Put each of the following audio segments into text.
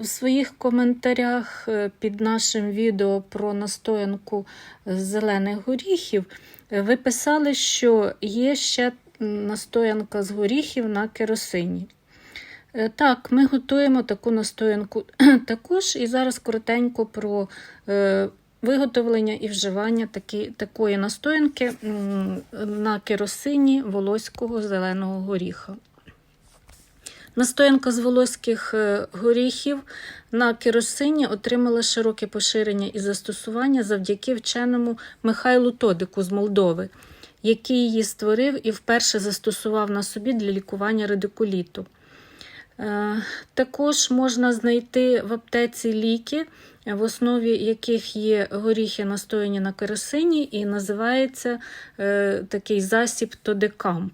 В своїх коментарях е, під нашим відео про настоянку зелених горіхів е, ви писали, що є ще настоянка з горіхів на керосині. Е, Так, ми готуємо таку настоянку також, і зараз коротенько про виготовлення і вживання такі, такої настоянки на керосині волоського зеленого горіха. Настоянка з волоських е, горіхів на керосині отримала широке поширення і застосування завдяки вченому Михайлу Тодику з Молдови, який її створив і вперше застосував на собі для лікування радикуліту. Е, Також можна знайти в аптеці ліки, в основі яких є горіхи настояні на керосині, і називається е, такий засіб Тодекамп.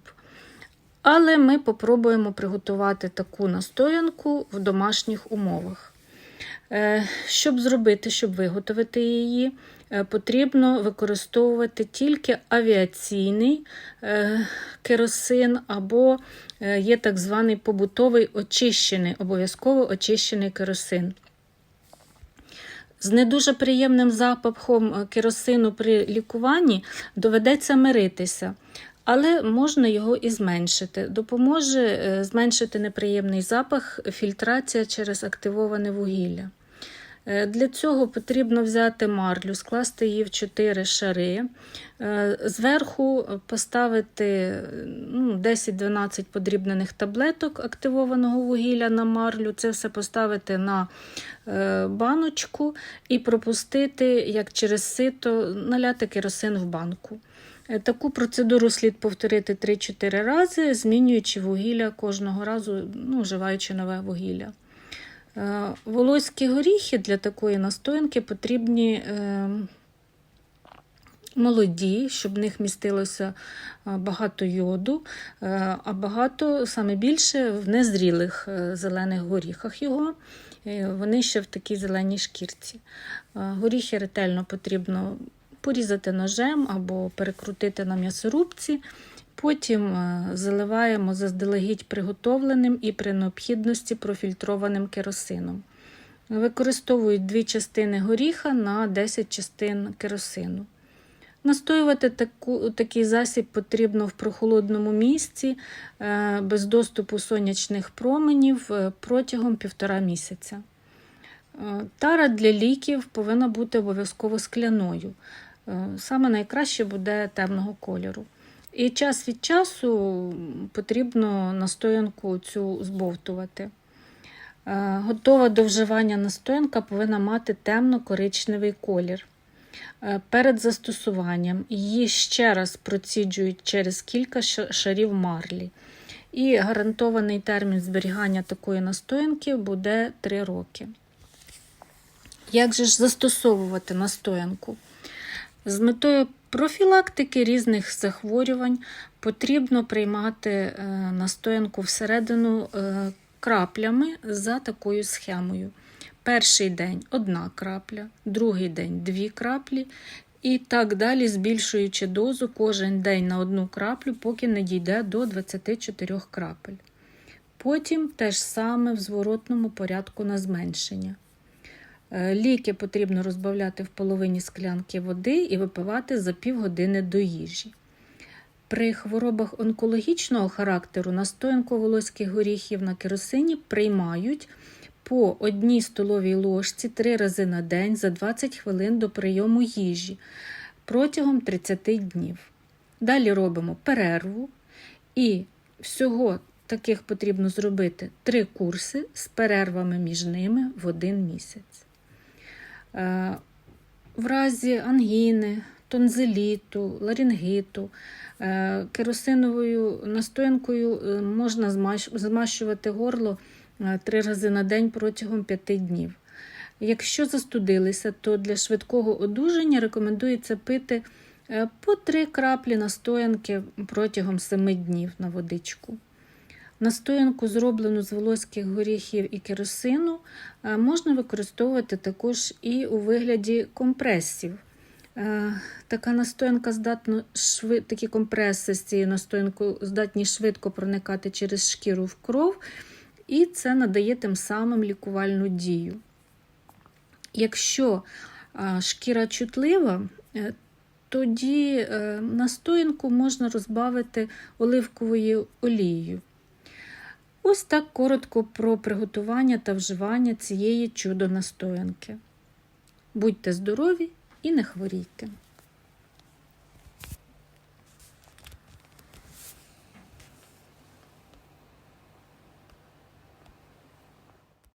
Але ми попробуємо приготувати таку настоянку в домашніх умовах. Е, Щоб зробити, щоб виготовити її, е, потрібно використовувати тільки авіаційний е, керосин або є так званий побутовий очищений, обов'язково очищений керосин. З не дуже приємним запахом керосину при лікуванні доведеться миритися, але можна його і зменшити. Допоможе е, зменшити неприємний запах фільтрація через активоване вугілля. Е, Для цього потрібно взяти марлю, скласти її в 4 шари, е, зверху поставити е, ну, 10-12 подрібнених таблеток активованого вугілля на марлю. Це все поставити на баночку і пропустити, як через сито, наляти керосин в банку. Е, Таку процедуру слід повторити 3-4 рази, змінюючи вугілля кожного разу, ну, вживаючи нове вугілля. Е, Волоські горіхи для такої настоянки потрібні е, молоді, щоб в них містилося багато йоду, а багато саме більше в незрілих зелених горіхах його. Вони ще в такій зеленій шкірці. Горіхи ретельно потрібно порізати ножем або перекрутити на м'ясорубці. Потім е, заливаємо заздалегідь приготовленим і при необхідності профільтрованим керосином. Використовують дві частини горіха на 10 частин керосину. Настоювати таку, такий засіб потрібно в прохолодному місці е, без доступу сонячних променів е, протягом півтора місяця. Тара для ліків повинна бути обов'язково скляною. Е, Саме найкраще буде темного кольору. І час від часу потрібно настоянку цю збовтувати. Е, Готова до вживання настоянка повинна мати темно-коричневий колір. Е, Перед застосуванням її ще раз проціджують через кілька шарів марлі. І гарантований термін зберігання такої настоянки буде 3 роки. Як же ж застосовувати настоянку? З метою профілактики різних захворювань потрібно приймати е, настоянку всередину е, краплями за такою схемою. Перший день одна крапля, другий день дві краплі, і так далі, збільшуючи дозу кожен день на одну краплю, поки не дійде до 24 крапель. Потім те ж саме в зворотному порядку на зменшення. Е, Ліки потрібно розбавляти в половині склянки води і випивати за півгодини до їжі. При хворобах онкологічного характеру настоянку волоських горіхів на керосині приймають по одній столовій ложці три рази на день за 20 хвилин до прийому їжі протягом 30 днів. Далі робимо перерву і всього таких потрібно зробити три курси з перервами між ними в один місяць. Е, В разі ангіни, тонзиліту, ларінгіту, е, керосиновою настоянкою е, можна змащувати горло три рази на день протягом п'яти днів. Якщо застудилися, то для швидкого одужання рекомендується пити по три краплі настоянки протягом семи днів на водичку. Настоянку, зроблену з волоських горіхів і керосину, е, можна використовувати також і у вигляді компресів. Е, Така настоянка здатна шви... такі компреси з цією настоянкою здатні швидко проникати через шкіру в кров і це надає тим самим лікувальну дію. Якщо шкіра чутлива, е, тоді е, настоянку можна розбавити оливковою олією. Ось так коротко про приготування та вживання цієї чудо-настоянки. Будьте здорові і не хворійте!